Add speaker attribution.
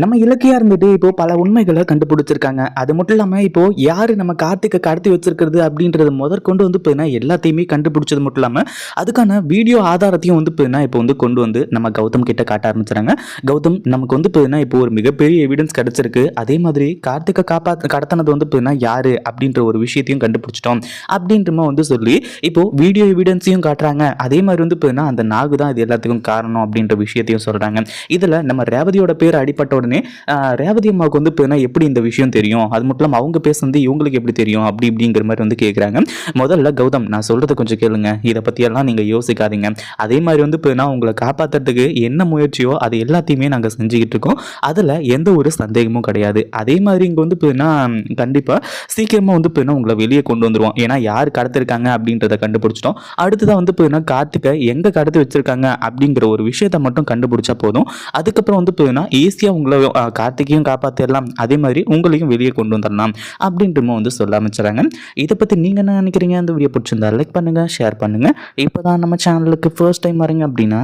Speaker 1: நம்ம இலக்கியா இருந்துட்டு இப்போ பல உண்மைகளை கண்டுபிடிச்சிருக்காங்க. அது மட்டும் இல்லாம இப்போ யாரு நம்ம கார்த்திகை கடத்தி வச்சிருக்கிறது அப்படின்றது முதற்கொண்டு வந்து பார்த்தீங்கன்னா எல்லாத்தையுமே கண்டுபிடிச்சது மட்டும் இல்லாம அதுக்கான வீடியோ ஆதாரத்தையும் வந்து பார்த்தீங்கன்னா இப்போ வந்து கொண்டு வந்து நம்ம கௌதம் கிட்ட காட்ட ஆரம்பிச்சுறாங்க கௌதம் நமக்கு வந்து பார்த்தீங்கன்னா இப்போ ஒரு மிகப்பெரிய எவிடன்ஸ் கிடைச்சிருக்கு. அதே மாதிரி கார்த்திகை காப்பா கடத்தினது வந்து பார்த்தீங்கன்னா யாரு அப்படின்ற ஒரு விஷயத்தையும் கண்டுபிடிச்சிட்டோம். அப்படின்றமா வந்து சொல்லி இப்போ வீடியோ எவிடன்ஸையும் காட்டுறாங்க. அதே மாதிரி வந்து பார்த்தீங்கன்னா அந்த நாகு தான் இது எல்லாத்துக்கும் காரணம் அப்படின்ற விஷயத்தையும் சொல்றாங்க. இதுல நம்ம ரேவதியோட பேர் அடிப்பட்ட உடனே ரேவதி அம்மாவுக்கு வந்து இப்போ எப்படி இந்த விஷயம் தெரியும்? அது மட்டும் இல்லாமல் அவங்க பேசுனது இவங்களுக்கு எப்படி தெரியும்? அப்படி இப்படிங்கிற மாதிரி வந்து கேட்குறாங்க முதல்ல கௌதம் நான் சொல்றதை கொஞ்சம் கேளுங்க. இதை பற்றியெல்லாம் நீங்கள் யோசிக்காதீங்க. அதே மாதிரி வந்து இப்போ உங்களை காப்பாற்றுறதுக்கு என்ன முயற்சியோ அது எல்லாத்தையுமே நாங்கள் செஞ்சுக்கிட்டு இருக்கோம். அதில் எந்த ஒரு சந்தேகமும் கிடையாது. அதே மாதிரி இங்கே வந்து இப்போ கண்டிப்பாக சீக்கிரமாக வந்து இப்போ உங்களை வெளியே கொண்டு வந்துருவோம் ஏன்னா யார் கடத்திருக்காங்க அப்படின்றத கண்டுபிடிச்சிட்டோம். அடுத்ததான் வந்து இப்போ கார்த்திகை எங்கே கடத்தி வச்சிருக்காங்க அப்படிங்கிற ஒரு விஷயத்தை மட்டும் கண்டுபிடிச்சா போதும். அதுக்கப்புறம் வந்து இப்போ ஈஸியாக உங்களை அஹ், கார்த்திகையும் காப்பாற்றிடலாம் அதே மாதிரி உங்களையும் வெளியே கொண்டு வந்துடலாம் அப்படின்றமோ வந்து சொல்ல ஆரம்பிச்சுறாங்க இதை பற்றி நீங்கள் என்ன நினைக்கிறீங்க? அந்த வீடியோ பிடிச்சிருந்தா லைக் பண்ணுங்கள் ஷேர் பண்ணுங்கள் இப்போ தான் நம்ம சேனலுக்கு ஃபர்ஸ்ட் டைம் வரீங்க அப்படின்னா